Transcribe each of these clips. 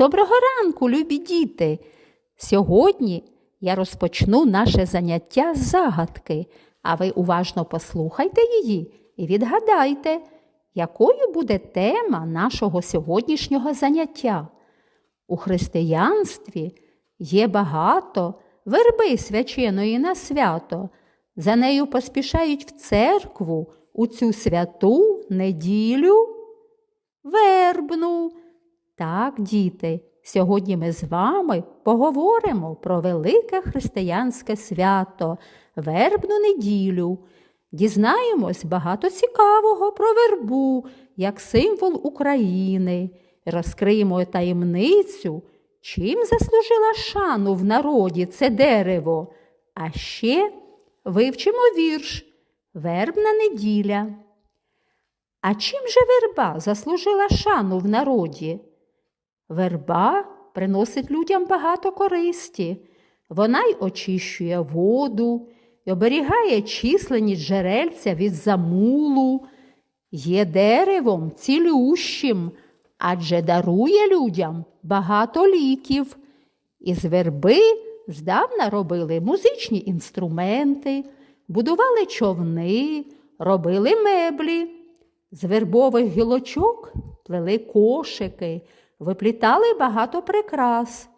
Доброго ранку, любі діти! Сьогодні я розпочну наше заняття з загадки, а ви уважно послухайте її і відгадайте, якою буде тема нашого сьогоднішнього заняття. У християнстві є багато верби свяченої на свято. За нею поспішають в церкву у цю святу неділю вербну. Так, діти, сьогодні ми з вами поговоримо про велике християнське свято, вербну неділю. Дізнаємось багато цікавого про вербу як символ України. Розкриємо таємницю, чим заслужила шану в народі це дерево. А ще вивчимо вірш Вербна неділя. А чим же верба заслужила шану в народі? Верба приносить людям багато користі. Вона й очищує воду, й оберігає численність джерельця від замулу, є деревом цілющим, адже дарує людям багато ліків. Із верби здавна робили музичні інструменти, будували човни, робили меблі. З вербових гілочок плели кошики, виплітали багато прикрас.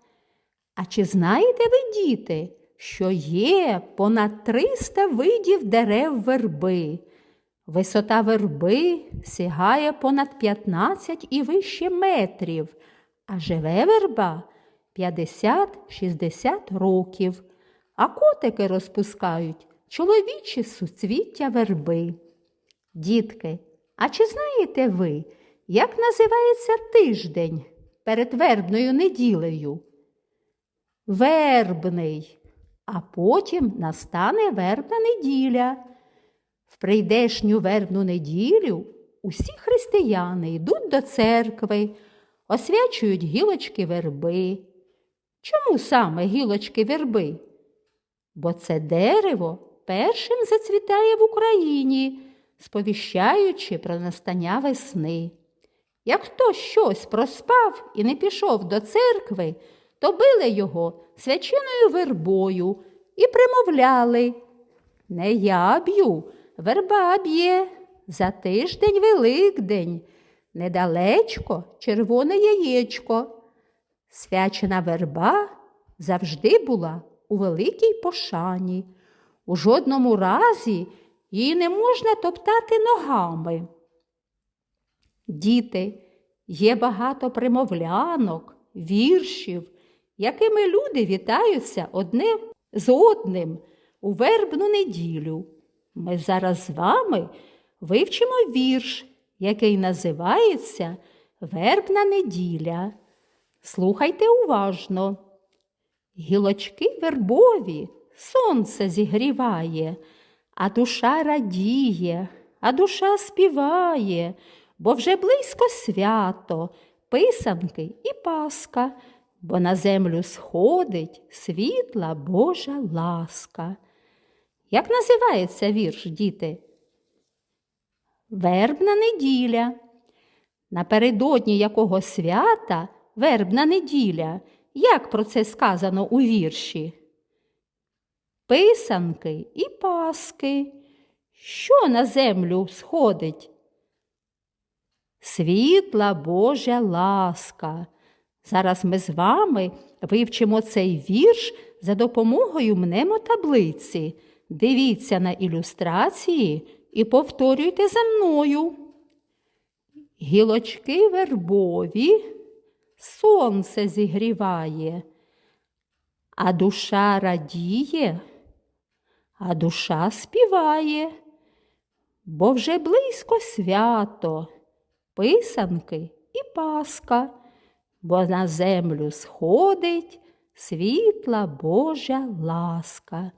А чи знаєте ви, діти, що є понад 300 видів дерев верби? Висота верби сягає понад 15 і вище метрів, а живе верба 50-60 років, а котики розпускають чоловічі суцвіття верби. Дітки, а чи знаєте ви, як називається тиждень перед вербною неділею? Вербний, а потім настане вербна неділя. В прийдешню вербну неділю усі християни йдуть до церкви, освячують гілочки верби. Чому саме гілочки верби? Бо це дерево першим зацвітає в Україні, сповіщаючи про настання весни. Як хтось щось проспав і не пішов до церкви, то били його свяченою вербою і примовляли Не я б'ю, верба б'є, за тиждень Великдень, недалечко червоне яєчко. Свячена верба завжди була у великій пошані. У жодному разі її не можна топтати ногами. Діти, є багато примовлянок, віршів, якими люди вітаються одне з одним у вербну неділю. Ми зараз з вами вивчимо вірш, який називається Вербна неділя. Слухайте уважно. Гілочки вербові сонце зігріває, а душа радіє, а душа співає, бо вже близько свято, писанки і паска, бо на землю сходить світла Божа ласка. Як називається вірш, діти? Вербна неділя. Напередодні якого свята вербна неділя. Як про це сказано у вірші? Писанки і паски. Що на землю сходить? Світла Божа ласка. Зараз ми з вами вивчимо цей вірш за допомогою мнемотаблиці. Дивіться на ілюстрації і повторюйте за мною. Гілочки вербові сонце зігріває, а душа радіє, а душа співає, бо вже близько свято, писанки і паска, бо на землю сходить світла Божа ласка.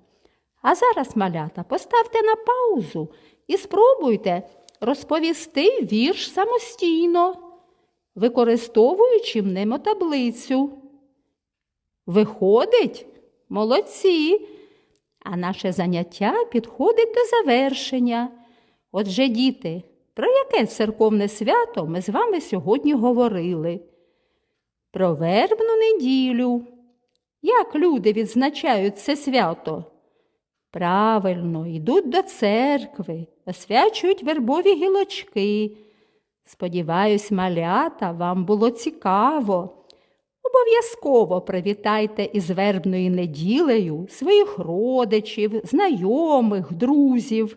А зараз, малята, поставте на паузу і спробуйте розповісти вірш самостійно, використовуючи мнемотаблицю. Виходить? Молодці! А наше заняття підходить до завершення. Отже, діти, про яке церковне свято ми з вами сьогодні говорили? про вербну неділю. Як люди відзначають це свято? Правильно, йдуть до церкви, освячують вербові гілочки. Сподіваюсь, малята, вам було цікаво. Обов'язково привітайте із вербною неділею своїх родичів, знайомих, друзів.